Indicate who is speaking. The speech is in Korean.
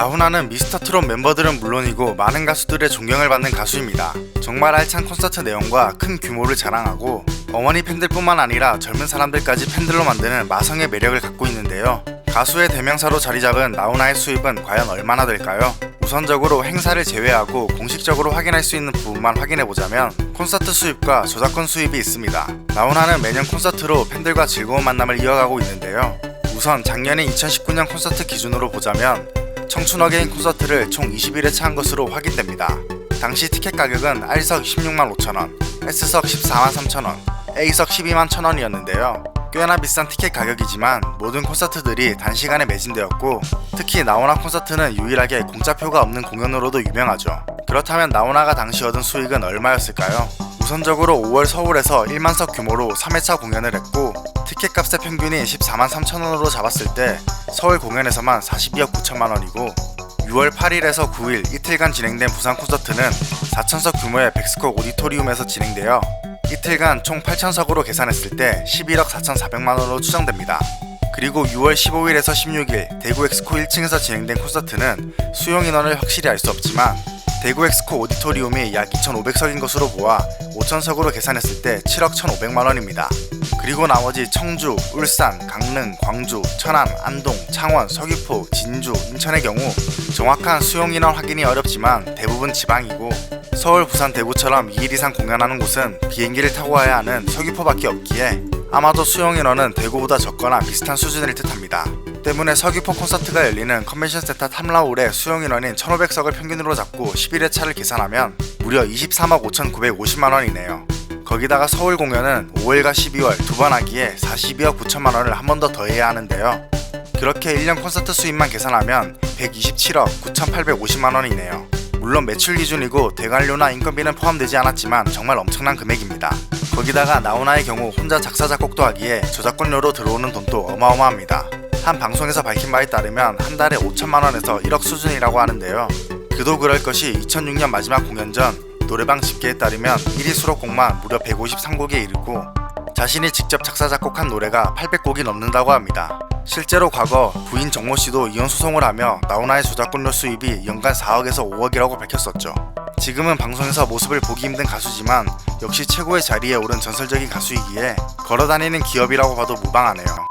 Speaker 1: 나훈아는 미스터 트롯 멤버들은 물론이고 많은 가수들의 존경을 받는 가수입니다. 정말 알찬 콘서트 내용과 큰 규모를 자랑하고 어머니 팬들뿐만 아니라 젊은 사람들까지 팬들로 만드는 마성의 매력을 갖고 있는데요. 가수의 대명사로 자리 잡은 나훈아의 수입은 과연 얼마나 될까요? 우선적으로 행사를 제외하고 공식적으로 확인할 수 있는 부분만 확인해 보자면 콘서트 수입과 저작권 수입이 있습니다. 나훈아는 매년 콘서트로 팬들과 즐거운 만남을 이어가고 있는데요. 우선 작년인 2019년 콘서트 기준으로 보자면 청춘 어게인 콘서트를 총 20일에 한 것으로 확인됩니다. 당시 티켓 가격은 R석 16만 5천원, S석 14만 3천원, A석 12만 1천원이었는데요. 꽤나 비싼 티켓 가격이지만 모든 콘서트들이 단시간에 매진되었고 특히 나훈아 콘서트는 유일하게 공짜표가 없는 공연으로도 유명하죠. 그렇다면 나훈아가 당시 얻은 수익은 얼마였을까요? 우선적으로 5월 서울에서 1만석 규모로 3회차 공연을 했고 티켓 값의 평균이 14만 3천원으로 잡았을 때 서울 공연에서만 42억 9천만 원이고 6월 8일에서 9일 이틀간 진행된 부산 콘서트는 4천석 규모의 백스코 오디토리움에서 진행되어 이틀간 총 8천석으로 계산했을 때 11억 4,400만 원으로 추정됩니다. 그리고 6월 15일에서 16일 대구 엑스코 1층에서 진행된 콘서트는 수용 인원을 확실히 알 수 없지만 대구 엑스코 오디토리움이 약 2,500석인 것으로 보아 5천석으로 계산했을 때 7억 1,500만 원입니다. 그리고 나머지 청주, 울산, 강릉, 광주, 천안, 안동, 창원, 서귀포, 진주, 인천의 경우 정확한 수용 인원 확인이 어렵지만 대부분 지방이고 서울, 부산, 대구처럼 2일 이상 공연하는 곳은 비행기를 타고 와야 하는 서귀포밖에 없기에 아마도 수용 인원은 대구보다 적거나 비슷한 수준일 듯합니다. 때문에 서귀포 콘서트가 열리는 컨벤션 센터 탐라울의 수용 인원인 1,500석을 평균으로 잡고 11회 차를 계산하면 무려 23억 5,950만 원이네요. 거기다가 서울 공연은 5월과 12월 두 번 하기에 42억 9천만 원을 한 번 더 더해야 하는데요. 그렇게 1년 콘서트 수입만 계산하면 127억 9,850만 원이네요. 물론 매출 기준이고 대관료나 인건비는 포함되지 않았지만 정말 엄청난 금액입니다. 거기다가 나훈아의 경우 혼자 작사 작곡도 하기에 저작권료로 들어오는 돈도 어마어마합니다. 한 방송에서 밝힌 바에 따르면 한 달에 5천만 원에서 1억 수준이라고 하는데요. 그도 그럴 것이 2006년 마지막 공연 전 노래방 집계에 따르면 1위 수록곡만 무려 153곡에 이르고 자신이 직접 작사 작곡한 노래가 800곡이 넘는다고 합니다. 실제로 과거 부인 정모 씨도 이혼 소송을 하며 나훈아의 저작권료 수입이 연간 4억에서 5억이라고 밝혔었죠. 지금은 방송에서 모습을 보기 힘든 가수지만 역시 최고의 자리에 오른 전설적인 가수이기에 걸어다니는 기업이라고 봐도 무방하네요.